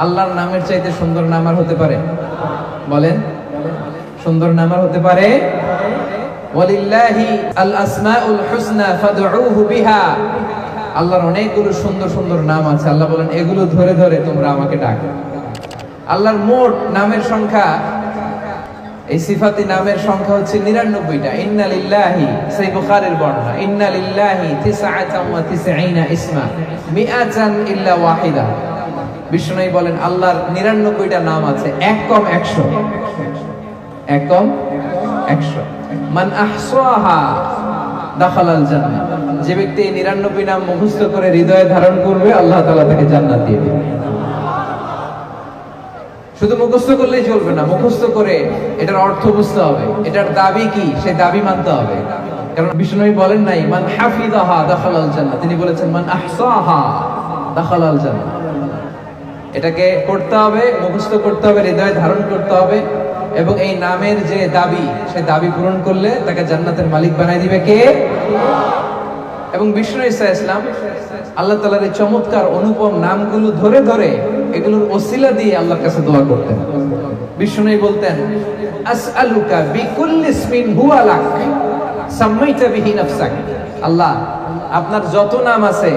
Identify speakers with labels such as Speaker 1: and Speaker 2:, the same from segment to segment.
Speaker 1: আল্লাহর নামের চাইতে সুন্দর নাম আর হতে পারে। বলেন। সুন্দর নাম আর হতে পারে। আল্লাহর অনেকগুলো সুন্দর সুন্দর নাম আছে। আল্লাহ বলেন, এগুলো ধরে ধরে তোমরা আমাকে ডাকো। আল্লাহর মোট নামের সংখ্যা, এই সিফাতি নামের সংখ্যা হচ্ছে নিরানব্বইটা। ইন্না লিল্লাহি সেই বুখারের বর্ণনা। ইন্না লিল্লাহি তিসআতাম ওয়া তিসঈনা ইসমা। মিআতান ইল্লা ওয়াহিদা। বিষ্ণু বলেন, আল্লাহর নিরানব্বইটা নাম আছে, এক কম একশো। এক কম একশো। যে ব্যক্তি এই নিরানব্বই নাম মুখস্থ করে হৃদয়ে ধারণ করবে, আল্লাহ তাআলা তাকে জান্নাত দিয়ে দেবে। শুধু মুখস্থ করলেই চলবে না, মুখস্থ করে এটার অর্থ বুঝতে হবে। এটার দাবি কি? সেই দাবি মানতে হবে। কারণ বিষ্ণু বলেন নাই, মান হাফিদাহা দাখালাল জান্নাহ তিনি বলেছেন, মান আহসাহা দাখালাল জান্নাহ এটাকে করতে হবে, মুখস্থ করতে হবে, হৃদয়ে ধারণ করতে হবে এবং এই নামের যে দাবি, সেই দাবি পূরণ করলে তাকে জান্নাতের মালিক বানাই দিবে কে? এবং বিষ্ণু ইসা ইসলাম, আল্লাহ তালার এই চমৎকার অনুপম নামগুলো ধরে ধরে এগুলোর ওসিলা দিয়ে আল্লাহর কাছে দোয়া করতেন। বিষ্ণু বলতেন, আসআলুকা বিকুল্লি ইসমিন হুয়া বিহি নাফসাক। আল্লাহ, আপনার যত নাম আছে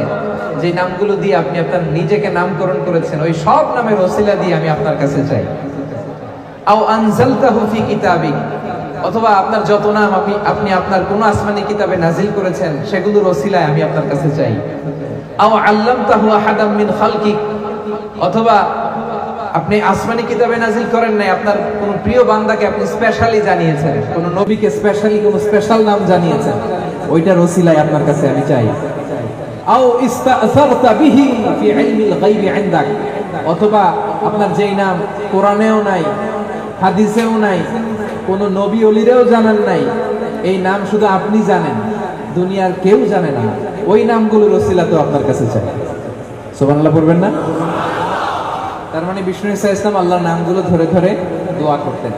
Speaker 1: যে নামগুলো দিয়ে আপনি আপনার নিজেকে নামকরণ করেছেন, ওই সব নামের ওসিলা দিয়ে আমি আপনার কাছে চাই। আও আনজালতাহু ফি কিতাবিক, অথবা আপনার যত নাম আপনি আপনি আপনার কোন আসমানি কিতাবে নাজিল করেছেন, সেগুলোর ওসিলায় আমি আপনার কাছে চাই। আও আল্লামতাহু আহাদাম মিন খালকিক, অথবা আপনি আসমানি কিতাবে নাজিল করেন নাই, আপনার কোন প্রিয় বান্দাকে আপনি স্পেশালি জানিয়েছেন, কোন নবীকে স্পেশালি কোন স্পেশাল নাম জানিয়েছেন, ওইটার ওসিলায় আপনার কাছে আমি চাই। অথবা আপনার যেই নাম কোরআনেও নাই, হাদিসেও নাই, কোন নবী অলিরেও নাই, এই নাম শুধু আপনি জানেন, দুনিয়ার কেউ জানে না। ওই নামগুলোর ওসিলা তো আপনার কাছে চাই। সুবহানাল্লাহ পড়বেন না? তার মানে বিষ্ণু ইসা ইসলাম আল্লাহর নামগুলো ধরে ধরে দোয়া করতেন।